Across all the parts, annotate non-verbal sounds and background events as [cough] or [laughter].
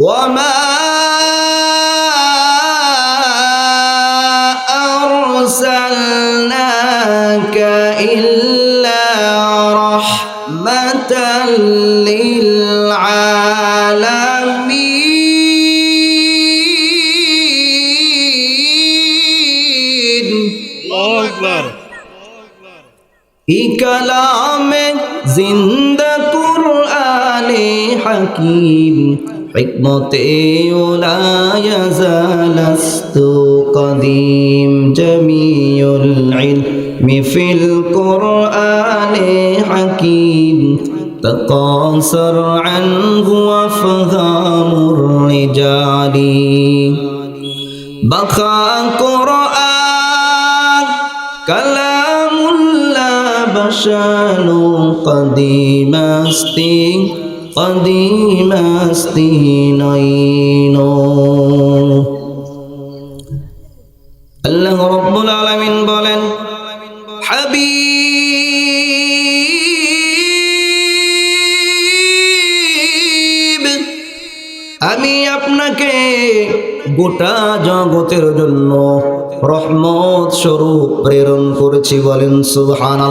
وما أرسلناك إلا رحمة للعالمين. الله أكبر. في كلام زند قرآن حكيم. حكمتي لا يزال لست قديم جميع العلم في القرآن حكيم تقاصر عنه وفهام الرجال بقى قرآن كلام لا بشان قديم استيق قديم استي نينو আল্লাহ রব্বুল আলামিন বলেন হাবিব আমি আপনাকে গোটা জগতের জন্য রহমত স্বরূপ প্রেরণ করেছি বলেন সুবহান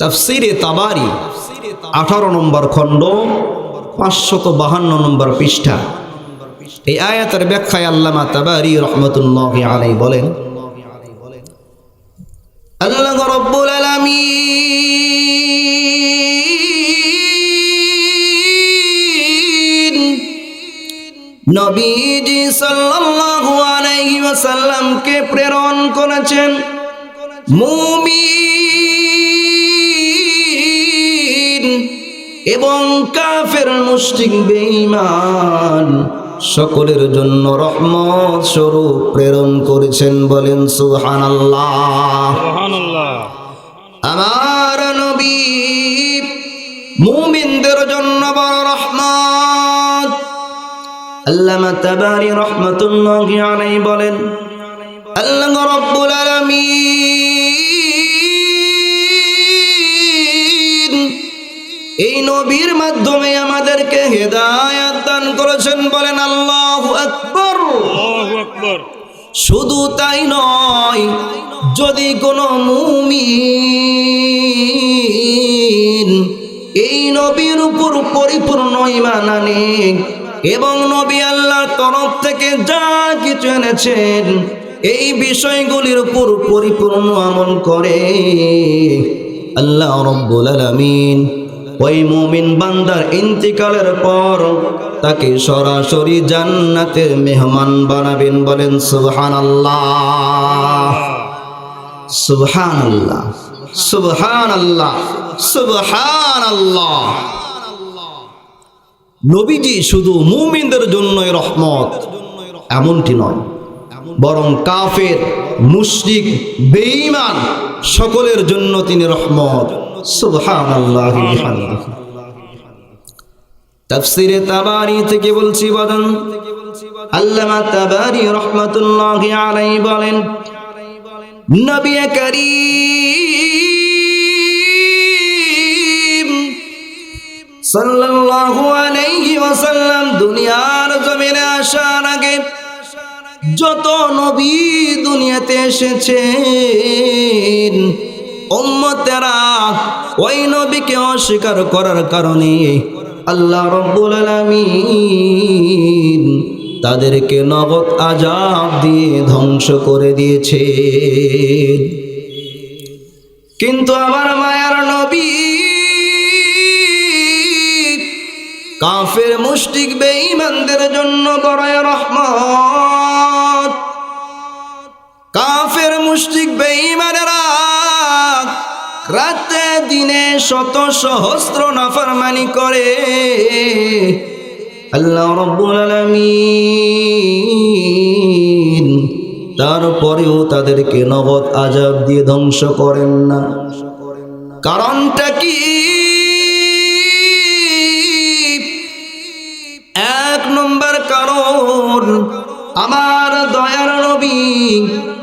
তাফসিরে তাবারি, আঠারো নম্বর খণ্ড, পাঁচশত বাহান্ন নম্বর পৃষ্ঠা। এই আয়াতের ব্যাখ্যায় আল্লামা তাবারি রহমতুল্লাহ আলাই বলেন, আল্লাহ রব্বুল আলামিন নবীজি সাল্লাল্লাহু আলাইহি ওয়াসাল্লামকে প্রেরণ করেছেন। মুমিন এবং কাফের মুশরিক বেঈমান সকলের জন্য রহমত স্বরূপ প্রেরণ করেছেন বলেন সুবহানাল্লাহ। সুবহানাল্লাহ। আমার নবী মুমিনদের জন্য বড় রহমত। আল্লামা তাবারি রহমাতুল্লাহি আলাইহি বলেন আল্লাহ রাব্বুল আলামিন এই নবীর মাধ্যমে আমাদেরকে হেদায়াত দান করেছেন বলেন আল্লাহু আকবার। শুধু তাই নয় যদি কোনো মুমিন এই নবীর উপর পরিপূর্ণ ইমান আনে এবং নবী আল্লাহর তরফ থেকে যা কিছু এনেছেন এই বিষয়গুলির উপর পরিপূর্ণ আমল করে আল্লাহ রব্বুল আলামিন ওই মুমিন বান্দার ইন্তিকালের পর তাকে সরাসরি জান্নাতের মেহমান বানাবেন বলেন সুবহান আল্লাহ সুবহান আল্লাহ সুবহান আল্লাহ সুবহান আল্লাহ নবীজি শুধু মুমিনদের জন্যই রহমত, এমনটি নয়, বরং কাফের, মুশরিক, বেঈমান সকলের জন্য তিনি রহমত। সুবহানাল্লাহি তাফসিরে তাবারি থেকে বলছি বদন। আল্লামা তাবারি রহমাতুল্লাহি আলাইহি বলেন নবী করিম সাল্লাল্লাহু আলাইহি ওয়াসাল্লাম দুনিয়ার জমিনে আসার আগে যত নবী দুনিয়াতে এসেছেন উম্মতেরা ওই নবীকে অস্বীকার করার কারণে আল্লাহ রব্বুল আলামিন তাদেরকে নগদ আজাব দিয়ে ধ্বংস করে দিয়েছে। কিন্তু আমার মায়ার নবী কাফের মুষ্টিক বেঈমানদের জন্য বড় রহমত। কাফের মুষ্টিক বেঈমানেরা রাতে দিনে শত সহস্র নাফরমানি করে। আল্লাহ রব্বুল আলামিন তারপরেও তাদেরকে নগদ আজাব দিয়ে ধ্বংস করেন না। কারণটা কি? এক নম্বর কারণ, আমার দয়ার নবী,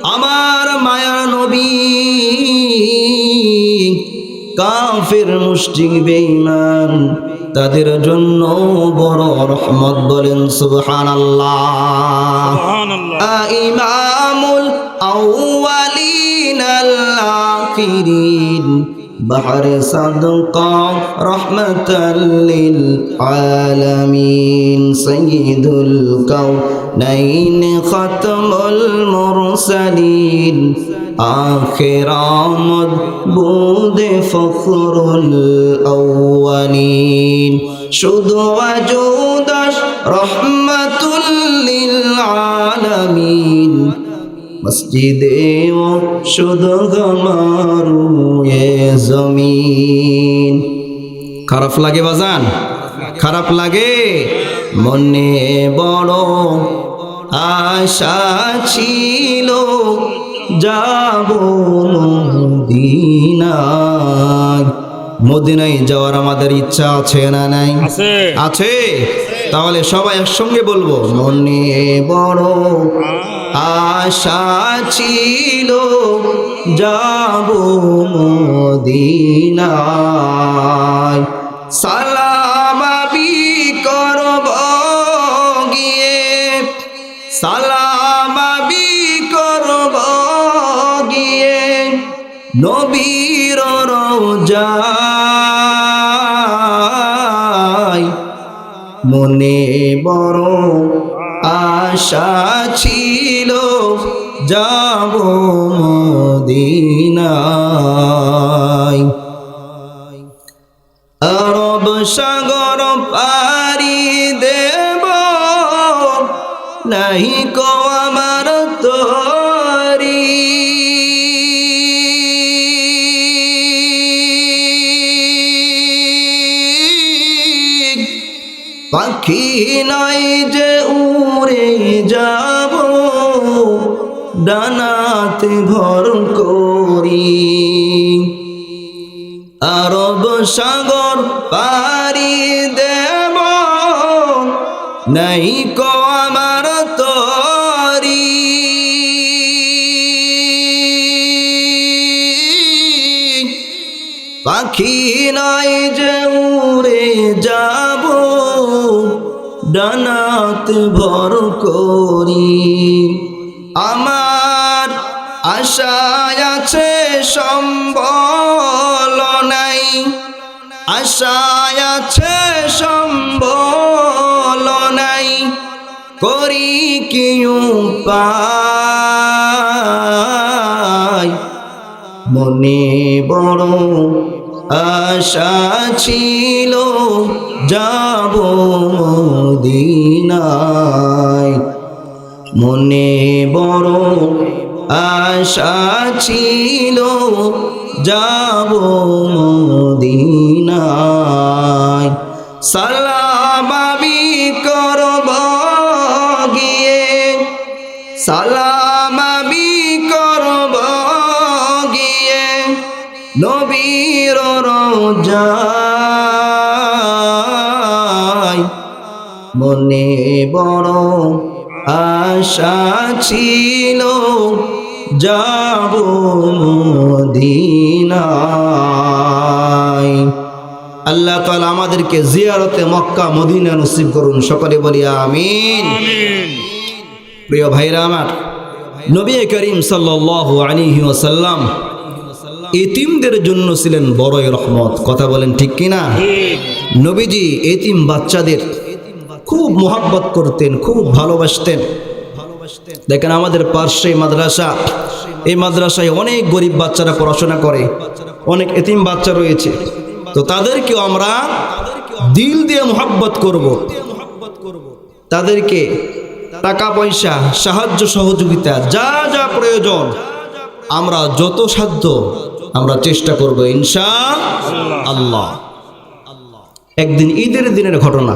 আমার মায়ার নবী কাফের মুষ্টিক বেঈমান তাদের জন্য বড় রহমত বলেন সুবহান আল্লাহ সুবহানাল্লাহ إمام الأولين الآخرين بحر صدقا رحمة للعالمين سيد الكونين ختم المرسلين آخر مدبود فخر الأولين شد وجودش رحمة للعالمين মসজিদে ও শুধু গমারু এ জমিন খারাপ লাগে বাজান খারাপ লাগে মনে বড় আশা ছিল যাব মদিনায়। মদিনায় যাওয়ার আমাদের ইচ্ছা আছে না নাই? আছে। তাহলে সবাই একসঙ্গে বলব মনে বড় আশা ছিল যাব মদিনায়। সালামাবি করব গিয়ে। সালামাবি নবীর রোজায় মনে বড় আশা ছিল যাব মদিনায়। আরব সাগর পাখি নাই যে উড়ে যাব, ডানাতে ভর করি। আরব সাগর পারি দেব, নাই কো আমার তরি। পাখি নাই যে উড়ে যাব ডানাত ভর করি। আমার আশায় আছে সম্বল নাই। আশায় আছে সম্বল নাই। করি কি মনে বড় আশা ছিল যাব দিনায় মনে বড় আশা ছিল যাব মনে বড় আশা ছিল যাব মদিনায়। আল্লাহ তাআলা আমাদেরকে জিয়ারতে মক্কা মদিনা নসিব করুন। সকলে বলি আমিন। আমিন। প্রিয় ভাইরা আমার নবী করিম সাল্লাল্লাহু আলাইহি ওয়াসাল্লাম এতিমদের জন্য ছিলেন বড়ই রহমত। কথা বলেন ঠিক কিনা? নবীজি এতিম বাচ্চাদের খুব মোহাব্বত করতেন, খুব ভালোবাসতেন। দেখেন আমাদের পার্শ্বে মাদ্রাসা, এই মাদ্রাসায় অনেক গরিব বাচ্চারা পড়াশোনা করে, অনেক এতিম বাচ্চা রয়েছে। তো তাদেরকেও আমরা দিল দিয়ে মোহাব্বত করব। তাদেরকে টাকা পয়সা সাহায্য সহযোগিতা, যা যা প্রয়োজন, আমরা যত সাধ্য আমরা চেষ্টা করব ইনশা আল্লাহ। একদিন ঈদের দিনের ঘটনা।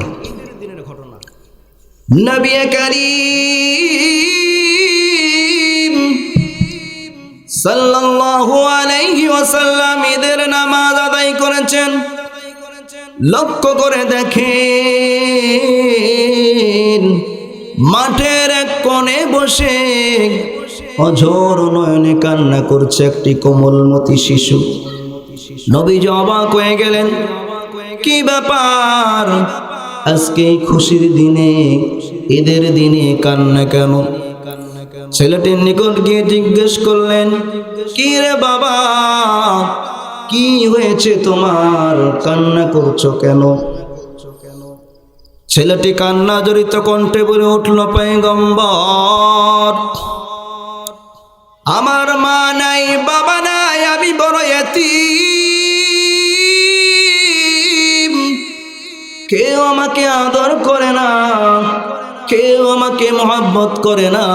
নবী করিম সাল্লাল্লাহু আলাইহি ওয়াসাল্লাম ঈদের নামাজ আদায় করেছেন। লক্ষ্য করে দেখেন, মাঠের এক কোণে বসে অঝোর নয়নে কান্না করছে একটি কোমলমতি শিশু। নবীজি অবাক হয়ে গেলেন, কি ব্যাপার? আজকে খুশির দিনে, ঈদের দিনে কান্না কেন? ছেলেটির নিকট গিয়ে জিজ্ঞেস করলেন, কি রে বাবা? কি হয়েছে তোমার? কান্না করছ কেন? ছেলেটি কান্না জড়িত কণ্ঠে বলে উঠল পেগম্বর আমার মা নাই, বাবা নাই, আমি বড় এতিম। কেউ আমাকে আদর করে না, কেউ আমাকে মহাব্বত করে না,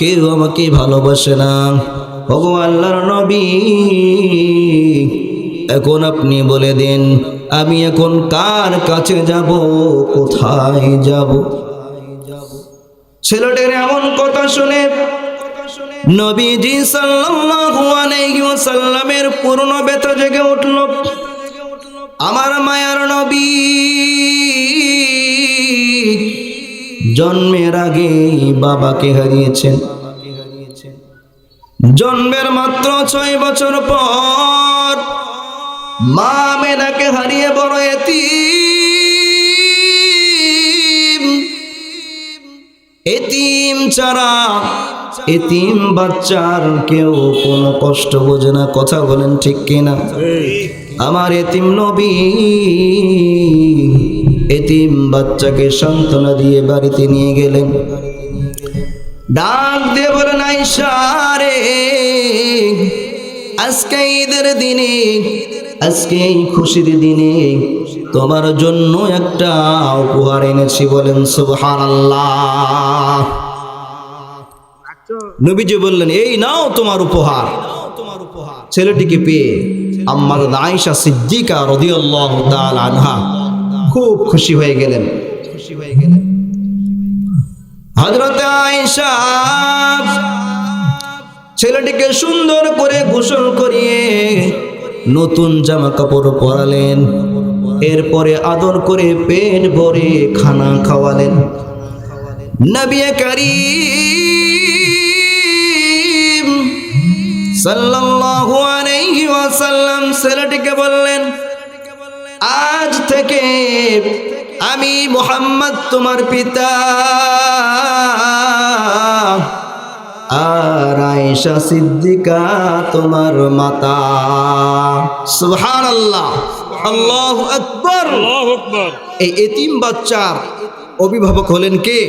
কেউ আমাকে ভালোবাসে না। ভগো আল্লাহর নবী, এখন আপনি বলে দিন, আমি এখন কার কাছে যাব, কোথায় যাব? ছেলেটির এমন কথা শুনে নবীজি সাল্লাল্লাহু আলাইহি ওয়াসাল্লামের পূর্ণ ব্যথা জেগে উঠল। আমার মায়ার নবী জন্মের আগে বাবাকে হারিয়েছেন। জন্মের মাত্র ছয় বছর পর মা মেনাকে হারিয়ে বড় এতিম। এতিম ছাড়া এতিম বাচ্চার কেউ কোনো কষ্ট বোঝে না। কথা বলেন ঠিক কিনা? আমার এতিম নবী এতিম বাচ্চাকে সান্ত্বনা দিয়ে বাড়িতে নিয়ে গেলেন। ডাক দিয়ে বলেন আইসা রে আজকে ঈদের দিনে আজকে এই খুশির দিনে তোমার জন্য একটা উপহার এনেছি। বলেন সুবহানাল্লাহ। নবীজি বললেন এই নাও তোমার উপহার। ছেলেটিকে পেয়ে আম্মাদ আয়েশা সিদ্দিকা রাদিয়াল্লাহু তাআলা আনহা খুব খুশি হয়ে গেলেন। খুশি হয়ে গেলেন হযরত আয়েশা ছেলেটিকে সুন্দর করে গোসল করিয়ে নতুন জামা কাপড় পরালেন। এরপরে আদর করে পেট ভরে খানা খাওয়ালেন। নবী করিম সাল্লাল্লাহু আলাইহি ওয়াসাল্লাম ছেলেটিকে বললেন আজ থেকে আমি মোহাম্মদ তোমার পিতা। আর আয়েশা সিদ্দিকা তোমার মাতা। সুবহানাল্লাহ। আল্লাহু আকবার। আল্লাহ আকবর। এই এতিম বাচ্চার অভিভাবক হলেন কে?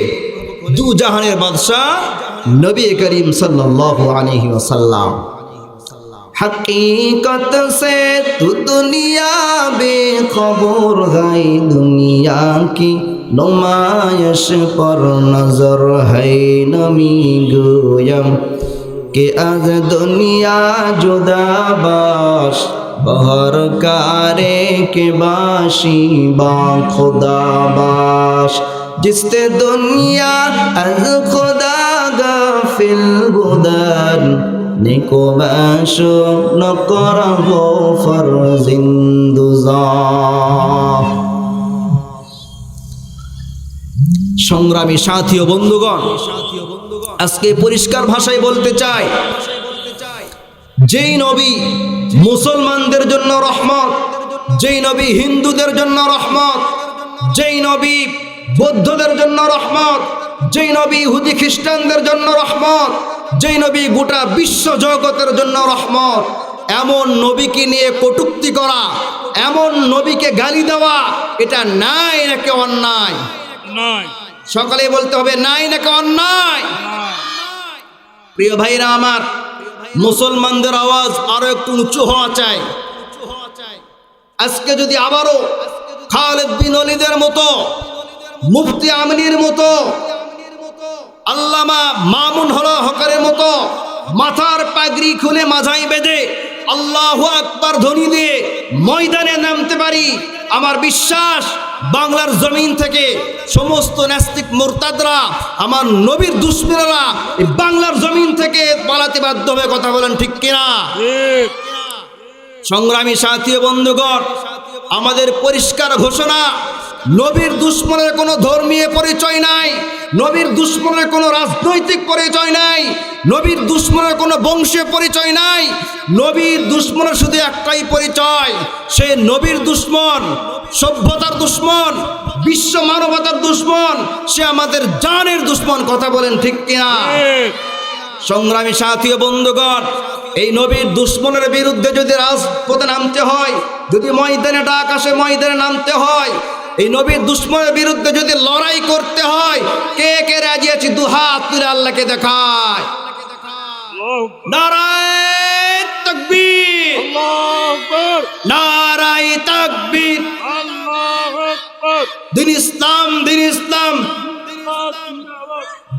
দু জাহানের বাদশাহ নবী করিম সাল্লাল্লাহু আলাইহি ওয়াসাল্লাম। हकीकत से तू दुनिया बेखबर है दुनिया की नुमाइश पर नजर है नमी गोयम के आज दुनिया जुदा बाश बहर कारे के बाशी बा खुदा बाश जिसते दुनिया अज खुदा गाफिल बुदन নিকো বাসো নকরহ ফরজিন্দুজা সংগ্রামী সাথী ও বন্ধুগণ, আজকে পরিষ্কার ভাষায় বলতে চাই, যেই নবী মুসলমানদের জন্য রহমত, যেই নবী হিন্দুদের জন্য রহমত, যেই নবী বৌদ্ধদের জন্য রহমত, যেই নবী ইহুদি খ্রিস্টানদের জন্য রহমত যেই নবী গোটা বিশ্ব জগতের জন্য রহমত এমন নবীকে নিয়ে কটুক্তি করা এমন নবীকে গালি দেওয়া এটা নাই নাকি অন্যায়? নয় সকালে বলতে হবে নাই নাকি অন্যায়? প্রিয় ভাইরা আমার মুসলমানদের আওয়াজ আরও একটু উঁচু হওয়া চাই। আজকে যদি আবারও খালেদ বিন অলিদের মতো মুফতি আমিনীর মতো আল্লামা মামুন হল হকারের মতো মাথার পাগড়ি খুলে মাঝাই বেঁধে আল্লাহ আকবার ধ্বনি দিয়ে ময়দানে নামতে পারি। আমার বিশ্বাস, বাংলার জমিন থেকে সমস্ত নাস্তিক মোরতাদরা, আমার নবীর দুশ্মনেরা বাংলার জমিন থেকে পালাতে বাধ্য হয়ে কথা বলেন ঠিক কিনা? সংগ্রামী সাথী বন্ধুগণ, আমাদের পরিষ্কার ঘোষণা, নবীর দুশ্মনের কোনো ধর্মীয় পরিচয় নাই। নবীর দুশ্মনের কোনো রাজনৈতিক পরিচয় নাই, নবীর দুশ্মনের কোনো বংশীয় পরিচয় নাই, নবীর দুশ্মনের শুধু একটাই পরিচয়, সে নবীর দুশ্মন, সভ্যতার দুশ্মন, বিশ্ব মানবতার দুশ্মন, সে আমাদের জানের দুশ্মন, কথা বলেন ঠিক কিনা? সংগ্রামী সাথী বন্ধুগণ, এই নবীর দুশ্মনের বিরুদ্ধে যদি রাজপথে নামতে হয়, যদি ময়দানে ডাক আসে, ময়দানে নামতে হয় এই নবীর দুশ্মনের বিরুদ্ধে যদি লড়াই করতে হয়, কে কে রাজি আছি? দু হাত তুলে আল্লাহকে দেখায়।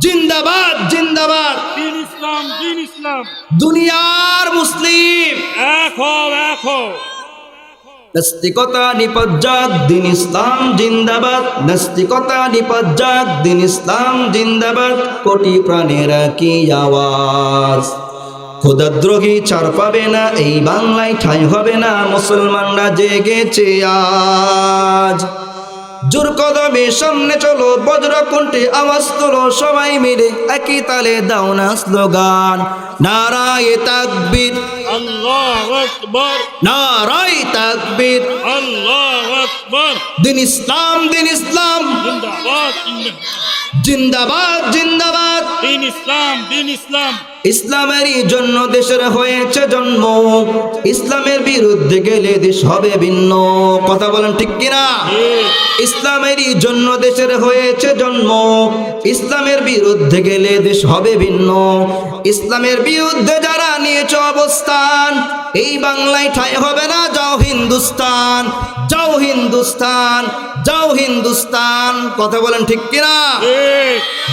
জিন্দাবাদ জিন্দাবাদ। দুনিয়ার মুসলিম। হও। নাস্তিকতা নিপজ্জাত দিন ইসলাম জিন্দাবাদ। নাস্তিকতা নিপজ্জাত দিন ইসলাম জিন্দাবাদ। কোটি প্রাণেরা কি আওয়াজ? খোদাদ্রোহী ছাড় পাবে না, এই বাংলায় ঠাঁই হবে না, মুসলমানরা জেগেছে আজ। জোর কদমে সামনে চলো বজ্র কণ্ঠে আওয়াজ তোলো, সবাই মিলে একই তালে দাও না স্লোগান। নারায় তাকবীর আল্লাহু আকবার। নারায় তাকবীর। দিন ইসলাম দিন ইসলাম। জিন্দাবাদ জিন্দাবাদ। জিন্দাবাদ জিন্দাবাদ। দিন ইসলাম দিন ইসলাম। ইসলামেরই জন্য দেশের হয়েছে জন্ম। ইসলামের বিরুদ্ধে গেলে দেশ হবে ভিন্ন। কথা বলেন ঠিক কিনা? ইসলামেরই জন্য দেশের হয়েছে জন্ম। ইসলামের বিরুদ্ধে গেলে দেশ হবে ভিন্ন। ইসলামের বিরুদ্ধে যারা নিয়েছে অবস্থান। এই বাংলায় ঠাই হবে না যাও হিন্দুস্তান যাও হিন্দুস্তান যাও হিন্দুস্তান। কথা বলেন ঠিক কিনা?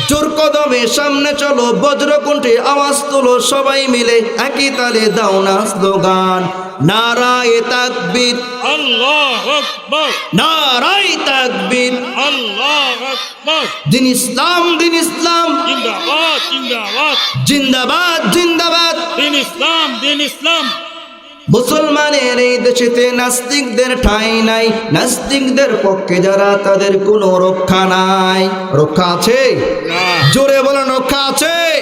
জোর কদমে সামনে চলো বজ্রকুণ্ঠে আওয়াজ তোলো সবাই মিলে একই তালে দাও না স্লোগান। নারায় তাকবীর। আল্লাহু আকবার। নারায় তাকবীর। আল্লাহু আকবার। দিন ইসলাম দিন ইসলাম। জিন্দাবাদ জিন্দাবাদ। জিন্দাবাদ জিন্দাবাদ। দিন ইসলাম দিন ইসলাম। মুসলমানের এই দেশেতে নাস্তিকদের ঠাঁই নাই। নাস্তিকদের পক্ষে যারা তাদের কোনো রক্ষা নাই। রক্ষা আছে? জোরে বলেন রক্ষা আছে?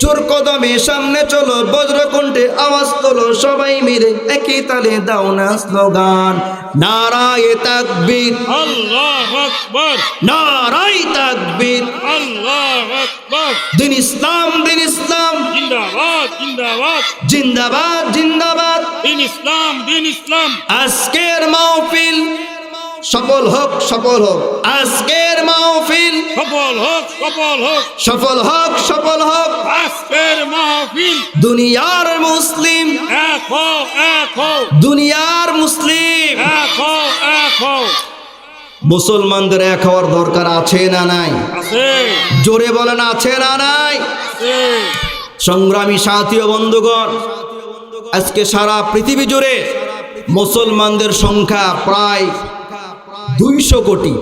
জোর কদমে সামনে চলো বজ্রকুণ্ঠে আওয়াজ তোলো সবাই মিলে একই তালে দাও না স্লোগান। নারায় তাকবীর। আল্লাহু আকবার। নারাই তাকবীর। আল্লাহু আকবার। দিন ইসলাম দিন ইসলাম। জিন্দাবাদ জিন্দাবাদ। জিন্দাবাদ জিন্দাবাদ। দিন ইসলাম দিন ইসলাম। আজকের মাহফিল সফল হোক সফল হোক। আজকের মাহফিল। সফল হোক সফল হোক। সফল হোক সফল হোক। আজকের মাহফিল। দুনিয়ার মুসলিম। এক হও এক হও। দুনিয়ার মুসলিম। এক হও এক হও। মুসলমানদের এক হওয়ার দরকার আছে না নাই? আছে। জোরে বলেন আছে না নাই? আছে। সংগ্রামী সাথী ও বন্ধুগণ আজকে সারা পৃথিবী জুড়ে মুসলমানদের সংখ্যা প্রায় দুইশো কোটি।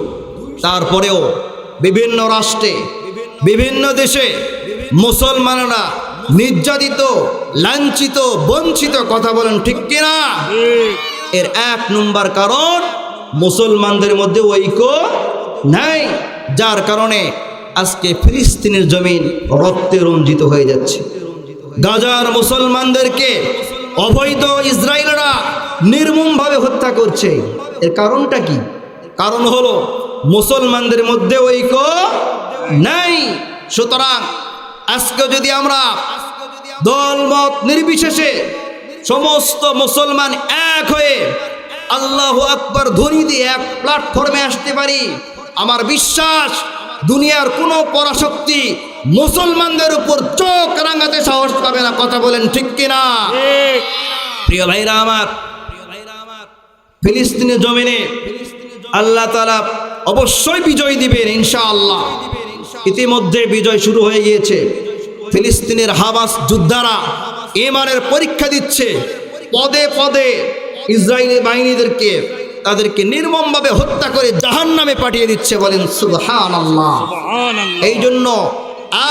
তারপরেও বিভিন্ন রাষ্ট্রে, বিভিন্ন দেশে মুসলমানরা নির্যাতিত, লাঞ্ছিত, বঞ্চিত কথা বলেন ঠিক কিনা? এর এক নম্বর কারণ মুসলমানদের মধ্যে ঐক্য নাই, যার কারণে আজকে ফিলিস্তিনের জমিন রক্তে রঞ্জিত হয়ে যাচ্ছে। গাজার মুসলমানদেরকে অবৈধ ইসরায়েলরা নির্মমভাবে হত্যা করছে। এর কারণটা কি? কারণ হলো মুসলমানদের মধ্যে ঐক্য নাই। সুতরাং আজকে যদি আমরা দলমত নির্বিশেষে সমস্ত মুসলমান এক হয়ে আল্লাহ আকবর ধ্বনি দিয়ে এক প্ল্যাটফর্মে আসতে পারি আমার বিশ্বাস দুনিয়ার কোনো পরাশক্তি মুসলমানদের উপর চোখ রাঙাতে সাহস পাবে না। কথা বলেন ঠিক কিনা? প্রিয় ভাইরা আমার ফিলিস্তিনের জমিনে আল্লাহ তালা অবশ্যই বিজয় দিবেন ইনশাআল্লাহ। ইতিমধ্যে বিজয় শুরু হয়ে গিয়েছে। ফিলিস্তিনের হাবাস যোদ্ধারা ইমানের পরীক্ষা দিচ্ছে। পদে পদে ইসরায়েলি বাহিনীদেরকে তাদেরকে নির্মমভাবে হত্যা করে জাহান নামে পাঠিয়ে দিচ্ছে বলেন সুবহান আল্লাহ এই জন্য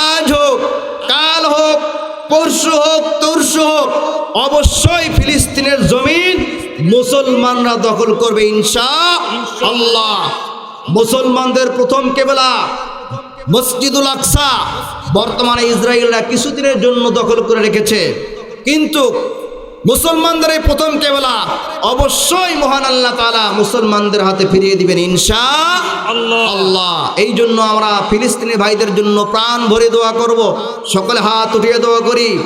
আজ হোক কাল হোক পরশু হোক তরশু হোক অবশ্যই ফিলিস্তিনের জমিন মুসলমানরা দখল করবে ইনশা আল্লাহ। মুসলমানদের প্রথম কেবলা মসজিদুল আকসা। বর্তমানে ইসরায়েলরা কিছুদিনের জন্য দখল করে রেখেছে। কিন্তু মুসলমানদের এই প্রথম কেবলা অবশ্যই মহান আল্লাহ তাআলা মুসলমানদের হাতে ফিরিয়ে দিবেন ইনশা আল্লাহ। আল্লাহ। এই জন্য আমরা ফিলিস্তিনি ভাইদের জন্য প্রাণ ভরে দোয়া করব সকলে হাত উঠিয়ে দোয়া করি।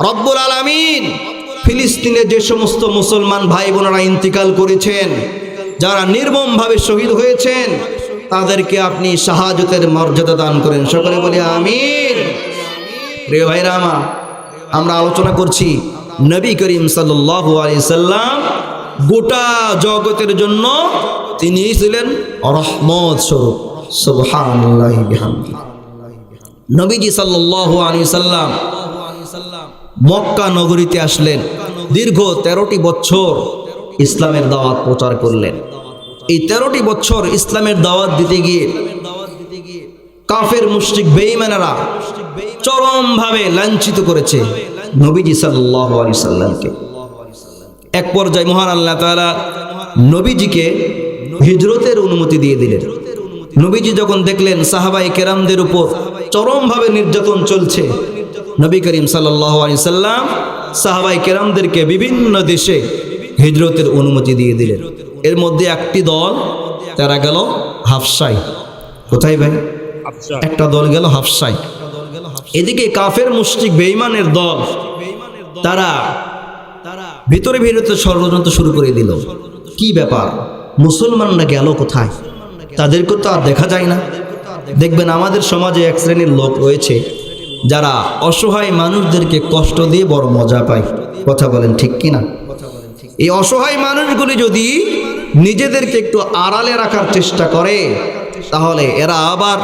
রব্বুল আলামিন ফিলিস্তিনে যে সমস্ত মুসলমান ভাই বোনেরা ইন্তিকাল করেছেন, যারা নির্মমভাবে শহীদ হয়েছেন, তাদেরকে আপনি শাহাজতের মর্যাদা দান করেন। সকলে বলি আমিন। প্রিয় ভাইরা আমার, আমরা আলোচনা করছি নবী করিম আলাইহি সাল্লাম গোটা জগতের জন্য তিনি ছিলেন রহমত স্বরূপ। বিহামদি নবীজি সাল্লাল্লাহু আলাইহি সাল্লাম মক্কা নগরীতে আসলেন। দীর্ঘ তেরোটি বছর ইসলামের দাওয়াত প্রচার করলেন। এই তেরোটি বছর ইসলামের দাওয়াত দিতে গিয়ে কাফের মুশরিক বেঈমানেরা চরমভাবে লাঞ্ছিত করেছে নবীজি আলাইহি সাল্লামকে। এক পর্যায়ে মহান আল্লাহ তাআলা নবীজিকে হিজরতের অনুমতি দিয়ে দিলেন। নবীজি যখন দেখলেন সাহাবাই কেরামদের উপর চরমভাবে নির্যাতন চলছে নবী করিম সাল্লাম সাহাবাই কেরামদেরকে বিভিন্ন দেশে হিজরতের অনুমতি দিয়ে দিলেন। এর মধ্যে একটি দল তারা গেল হাফসাই। কোথায় ভাই? একটা দল গেল হাফসাই। এদিকে কাফের মুশরিক বেঈমানের দল তারা ভিতরে ভিতরে ষড়যন্ত্র শুরু করে দিল। কি ব্যাপার? মুসলমানরা গেল কোথায়? তাদেরকে তো আর দেখা যায় না। দেখবেন আমাদের সমাজে এক শ্রেণির লোক রয়েছে যারা অসহায় মানুষদেরকে কষ্ট দিয়ে বড় মজা পায়। কথা বলেন ঠিক কিনা? এই অসহায় মানুষগুলি যদি নিজেদেরকে একটু আড়ালে রাখার চেষ্টা করে, তাহলে এরা আবার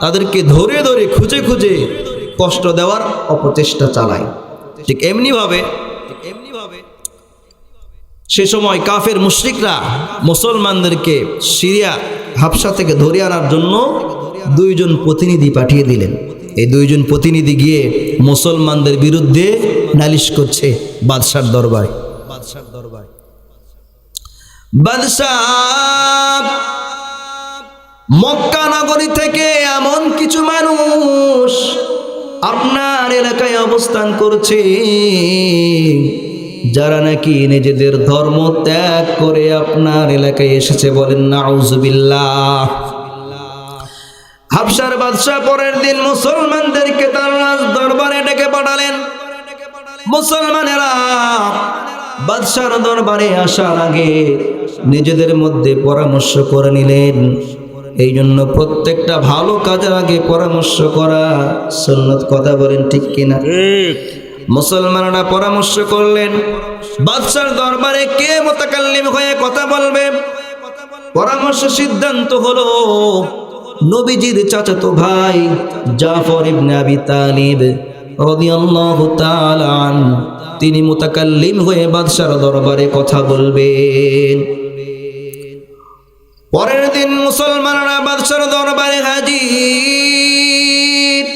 তাদেরকে ধরে ধরে খুঁজে খুঁজে কষ্ট দেওয়ার অপচেষ্টা চালায়। ঠিক এমনিভাবে সে সময় কাফের মুশরিকরা মুসলমানদেরকে সিরিয়া হাফসা থেকে ধরে আনার জন্য দুইজন প্রতিনিধি পাঠিয়ে দিলেন। এই দুইজন প্রতিনিধি গিয়ে মুসলমানদের বিরুদ্ধে নালিশ করছে বাদশার দরবারে। বাদশার দরবারে। বাদশাহ, মক্কা নগরী থেকে এমন কিছু মানুষ আপনার এলাকায় অবস্থান করছে, যারা নাকি নিজেদের ধর্ম ত্যাগ করে আপনার এলাকায় এসেছে বলেন, নাউজুবিল্লাহ। হাফসার বাদশাহ পরের দিন মুসলমানদেরকে তার রাজ দরবারে ডেকে পাঠালেন। মুসলমানেরা বাদশার দরবারে আসার আগে নিজেদের মধ্যে পরামর্শ করে নিলেন। এই জন্য প্রত্যেকটা ভালো কাজের আগে পরামর্শ করা সুন্নত কথা বলেন ঠিক কিনা? মুসলমানরা পরামর্শ করলেন বাদশার দরবারে কে মোতাকাল্লিম হয়ে কথা বলবে? পরামর্শ সিদ্ধান্ত হলো নবীজির চাচাতো ভাই জাফর ইবনে আবি তালিব রাদিয়াল্লাহু তাআলা তিনি মুতাকাল্লিম হয়ে বাদশার দরবারে কথা বলবেন। পরের দিন মুসলমানরা বাদশার দরবারে হাজির।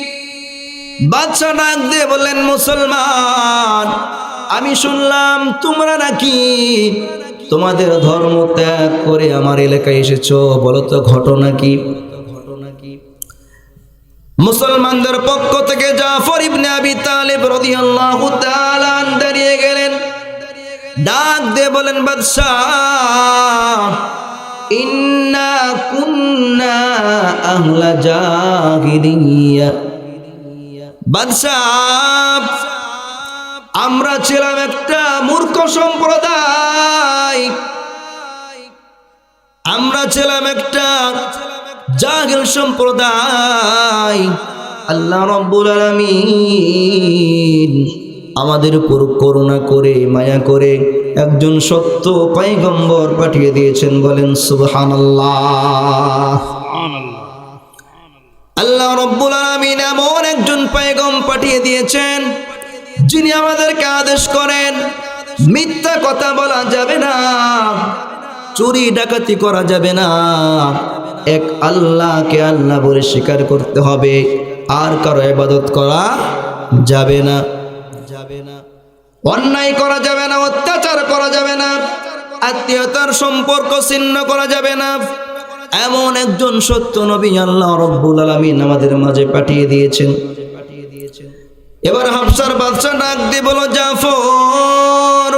বাদশা ডাক দিয়ে বললেন, মুসলমান, আমি শুনলাম তোমরা নাকি তোমাদের ধর্ম ত্যাগ করে আমার এলাকায় এসেছ, বলো তো ঘটনা কি? মুসলমানদের পক্ষ থেকে জাফর ইবনে আবি তালিব রাদিয়াল্লাহু তাআলা দাঁড়িয়ে গেলেন। ডাক দিয়ে বলেন, বাদশাহ, ইন্না কুন্না আহলা জাহিলিয়া। বাদশাহ, আমরা ছিলাম একটা মূর্খ সম্প্রদায়। আমরা ছিলাম একটা জাহিল সম্প্রদায়। আল্লাহ রব্বুল আলামিন আমাদের উপর করুণা করে, মায়া করে একজন সত্য পয়গম্বর পাঠিয়ে দিয়েছেন, বলেন সুবহানাল্লাহ। আল্লাহ রব্বুল আলামিন এমন একজন পায়গম পাঠিয়ে দিয়েছেন, যিনি আমাদেরকে আদেশ করেন, মিথ্যা কথা বলা যাবে না, চুরি ডাকাতি করা যাবে না। এক আল্লাহকে আল্লাহ বলে স্বীকার করতে হবে। আর কারও ইবাদত করা যাবে না। যাবে না অন্যায় করা যাবে না, অত্যাচার করা যাবে না, আত্মীয়তার সম্পর্ক ছিন্ন করা যাবে না। এমন একজন সত্য নবী আল্লাহ রব্বুল আলামিন আমাদের মাঝে পাঠিয়ে দিয়েছেন। এবার হাফসার বাদশা ডাক দিয়ে বলো, জাফর,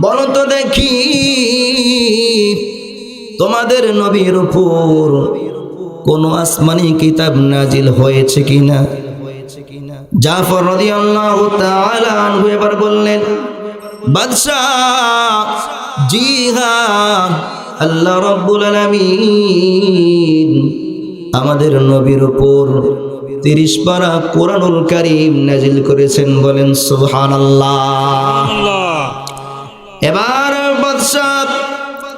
বলো তো দেখি। তোমাদের নবীর উপর কোন আসমানি কিতাব নাজিল হয়েছে কিনা? জাফর রাদিয়াল্লাহু তাআলা আনহু এবার বললেন বাদশাহ জি হ্যাঁ আল্লাহ রাব্বুল আলামিন আমাদের নবীর উপর তিরিশ পারা কোরআনুল কারীম নাজিল করেছেন বলেন সুবহানাল্লাহ। আল্লাহ। এবার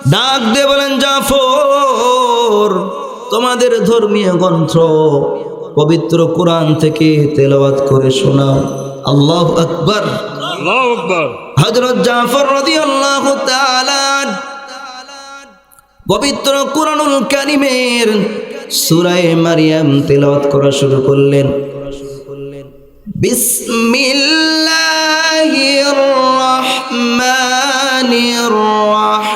ডাক দিয়ে বলেন জাফর তোমাদের ধর্মীয় গ্রন্থ পবিত্র কোরআন থেকে তেলাওয়াত করে শোনাও। আল্লাহ আকবর। আল্লাহু হযরত জাফর রাদিয়াল্লাহু তাআলা পবিত্র কোরআনুল কারীমের সুরায় মারিয়াম তেলাওয়াত করা শুরু করলেন। বিসমিল্লাহির রহমানির রহিম।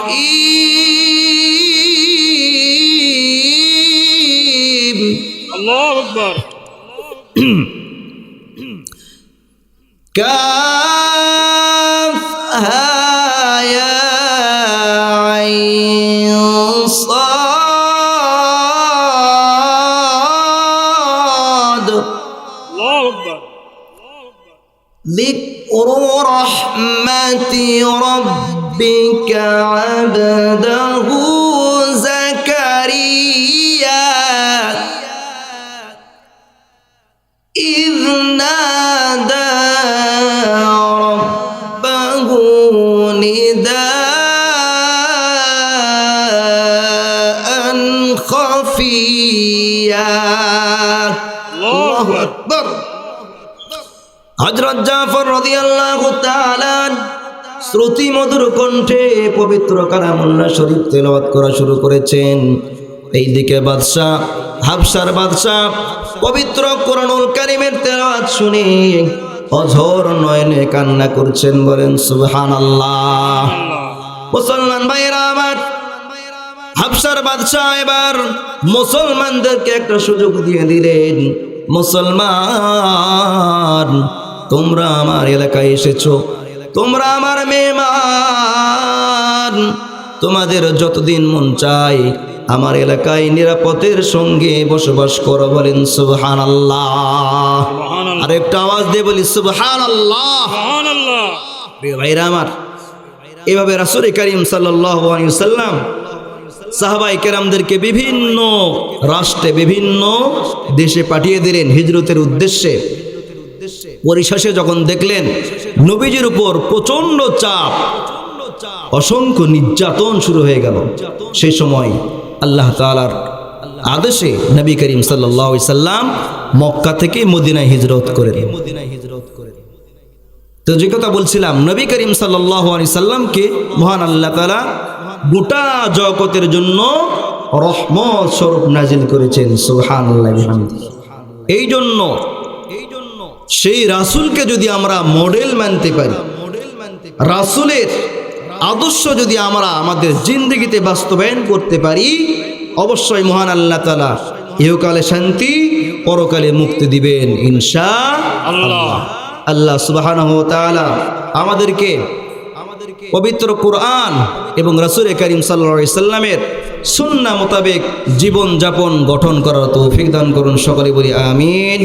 [coughs] كافها يا عين صاد. ذكر رحمة ربك عبده হজরত জাফর রাদিয়াল্লাহু তাআলা শ্রুতি মধুর কণ্ঠে পবিত্র কালামুল্লাহ শরীফ তেলাওয়াত করা শুরু করেছেন। এইদিকে বাদশাহ, হাফসার বাদশাহ পবিত্র কোরআনুল কারিমের তেলাওয়াত শুনে অঝর নয়নে কান্না করছেন, বলেন, সুবহানাল্লাহ। মুসলমান ভাইরা আমার হাফসার বাদশাহ এবার মুসলমানদেরকে একটা সুযোগ দিয়ে দিলেন। মুসলমান তোমরা আমার এলাকায় এসেছ। তোমরা আমার মেহমান। তোমাদের যতদিন মন চাই আমার এলাকায় নিরাপদের সঙ্গে বসবাস করো বলেন সুবহান আল্লাহ আর একটা আওয়াজ দিয়ে বলি সুবহান আল্লাহ প্রিয় ভাইরা আমার এভাবে রাসুল করিম সাল্লাম সাহাবাই কেরামদেরকে বিভিন্ন রাষ্ট্রে বিভিন্ন দেশে পাঠিয়ে দিলেন হিজরতের উদ্দেশ্যে। পরিশেষে যখন দেখলেন নবীজির উপর প্রচণ্ড চাপ, অসংখ্য নির্যাতন শুরু হয়ে গেল। সেই সময় আল্লাহ তালার আদেশে নবী করিম সাল্লাম মক্কা থেকে মদিনায় হিজরত মদিনায় হিজরত তো যে কথা বলছিলাম, নবী করিম সাল্লামকে মহান আল্লাহ তালা গোটা জগতের জন্য রহমত স্বরূপ নাজিল করেছেন। সুহান এই জন্য সেই রাসুলকে যদি আমরা মডেল মানতে পারি, রাসুলের আদর্শ যদি আমরা আমাদের জিন্দগিতে বাস্তবায়ন করতে পারি, অবশ্যই মহান আল্লাহ তালা ইহকালে শান্তি, পরকালে মুক্তি দিবেন ইনশা আল্লাহ আল্লাহ তাআলা আমাদেরকে পবিত্র কোরআন এবং রাসূল করিম সাল্লাল্লাহু আলাইহি সাল্লামের সুন্নাহ মোতাবেক জীবন যাপন গঠন করার তৌফিক দান করুন সকলে বলি আমিন।